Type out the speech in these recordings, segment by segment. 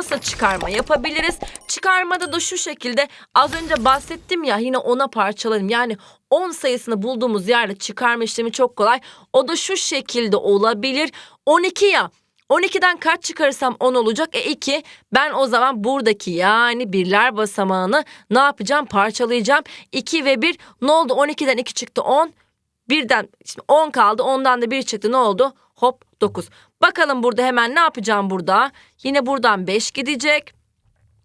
nasıl çıkarma yapabiliriz? Çıkarmada da şu şekilde az önce bahsettim ya yine ona parçalayalım. Yani 10 sayısını bulduğumuz yerde çıkarma işlemi çok kolay. O da şu şekilde olabilir. 12 ya 12'den kaç çıkarırsam 10 olacak? E 2. Ben o zaman buradaki yani birler basamağını ne yapacağım? Parçalayacağım. 2 ve 1 ne oldu? 12'den 2 çıktı 10. Birden şimdi 10 kaldı. Ondan da 1 çıktı. Ne oldu? Hop 9. Bakalım burada hemen ne yapacağım burada? Yine buradan 5 gidecek.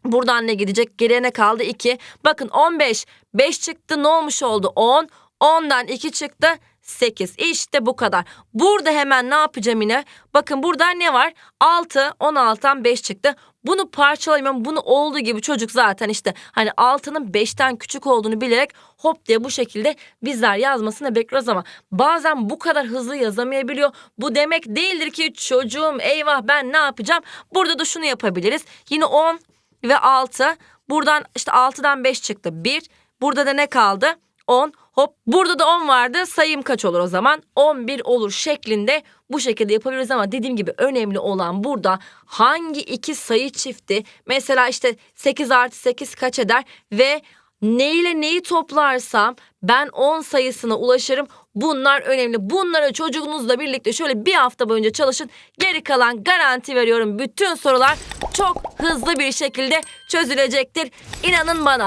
Buradan ne gidecek? Geriye ne kaldı? 2. Bakın 15. 5 çıktı. Ne olmuş oldu? 10. 10'dan 2 çıktı. 8. İşte bu kadar. Burada hemen ne yapacağım yine? Bakın burada ne var? 6. 16'dan 5 çıktı. Bunu parçalayamam. Bunu olduğu gibi çocuk zaten işte hani 6'nın 5'ten küçük olduğunu bilerek hop diye bu şekilde bizler yazmasını bekliyoruz ama bazen bu kadar hızlı yazamayabiliyor. Bu demek değildir ki çocuğum eyvah ben ne yapacağım? Burada da şunu yapabiliriz. Yine 10 ve 6. Buradan işte 6'dan 5 çıktı. 1. Burada da ne kaldı? 10. Hop burada da 10 vardı. Sayım kaç olur o zaman? 11 olur şeklinde bu şekilde yapabiliriz ama dediğim gibi önemli olan burada hangi iki sayı çifti mesela işte 8 artı 8 kaç eder ve ne ile neyi toplarsam ben 10 sayısına ulaşırım. Bunlar önemli. Bunları çocuğunuzla birlikte şöyle bir hafta boyunca çalışın. Geri kalan garanti veriyorum bütün sorular çok hızlı bir şekilde çözülecektir. İnanın bana.